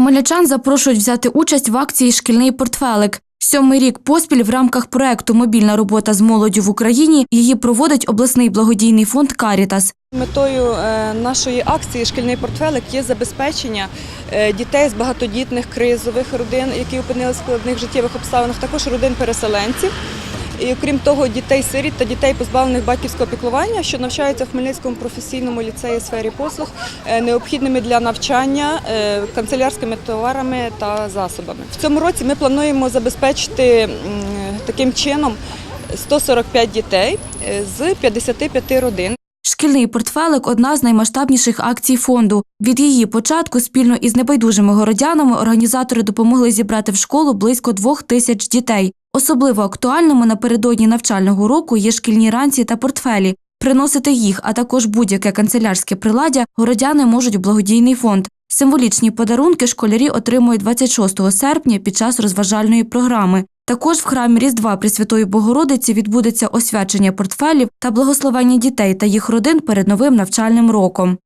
Хмельничан запрошують взяти участь в акції Шкільний портфелик. Сьомий рік поспіль в рамках проекту Мобільна робота з молоддю в Україні її проводить обласний благодійний фонд Карітас. Метою е, нашої акції Шкільний портфелик є забезпечення е, дітей з багатодітних кризових родин, які опинилися в складних життєвих обставинах, також родин переселенців. І окрім того, дітей-сиріт та дітей, позбавлених батьківського піклування, що навчаються в Хмельницькому професійному ліцеї сфері послуг, е, необхідними для навчання е, канцелярськими товарами та засобами. В цьому році ми плануємо забезпечити таким чином 145 дітей е, з 55 родин. Шкільний портфелик одна з наймасштабніших акцій фонду. Від її початку спільно із небайдужими городянами організатори допомогли зібрати в школу близько двох тисяч дітей. Особливо актуальними напередодні навчального року є шкільні ранці та портфелі. Приносити їх, а також будь-яке канцелярське приладдя городяни можуть у благодійний фонд. Символічні подарунки школярі отримують 26 серпня під час розважальної програми. Також в храмі Різдва Пресвятої Богородиці відбудеться освячення портфелів та благословення дітей та їх родин перед новим навчальним роком.